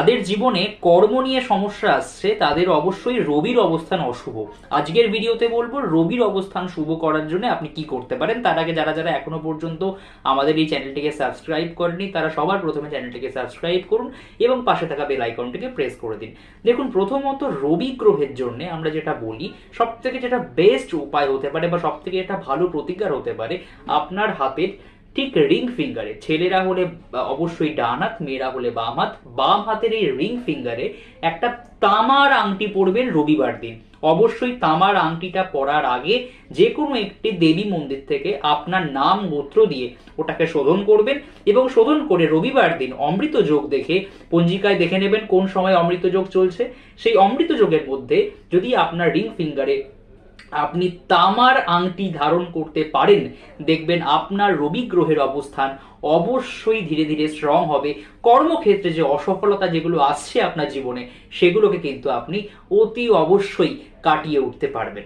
তাদের জীবনে কর্ম নিয়ে সমস্যা আসছে, তাদের অবশ্যই রবির অবস্থান অশুভ। আজকের ভিডিওতে বলব, রবির অবস্থান শুভ করার জন্য আপনি কি করতে পারেন? তার আগে যারা যারা এখনও পর্যন্ত আমাদের এই চ্যানেলটিকে সাবস্ক্রাইব করেনি তারা সবার প্রথমে চ্যানেলটিকে সাবস্ক্রাইব করুন এবং পাশে থাকা বেল আইকনটিকে প্রেস করে দিন। দেখুন, প্রথমত রবি গ্রহের জন্য আমরা যেটা বলি সব থেকে যেটা বেস্ট উপায় হতে পারে বা সব থেকে যেটা ভালো প্রতিকার হতে পারে, আপনার হাতের ঠিক রিং ফিঙ্গারে ছেলেরা হলে অবশ্যই ডান হাত, মেয়েরা হলে বাম হাত। বাম হাতের এই রিং ফিঙ্গারে একটা তামার আংটি পরবেন রবিবার দিন। অবশ্যই তামার আংটিটা পরার আগে যে কোনো একটি দেবী মন্দির থেকে আপনার নাম গোত্র দিয়ে ওটাকে শোধন করবেন এবং শোধন করে রবিবার দিন অমৃত যোগ দেখে পঞ্জিকায় দেখে নেবেন কোন সময় অমৃত যোগ চলছে। সেই অমৃত যোগের মধ্যে যদি আপনার রিং ফিঙ্গারে আপনি তামার আংটি ধারণ করতে পারেন। দেখবেন আপনার রবি গ্রহের অবস্থান অবশ্যই ধীরে ধীরে স্ট্রং হবে। কর্মক্ষেত্রে যে অসফলতা যেগুলো আসছে আপনার জীবনে, সেগুলোকে কিন্তু আপনি অতি অবশ্যই কাটিয়ে উঠতে পারবেন।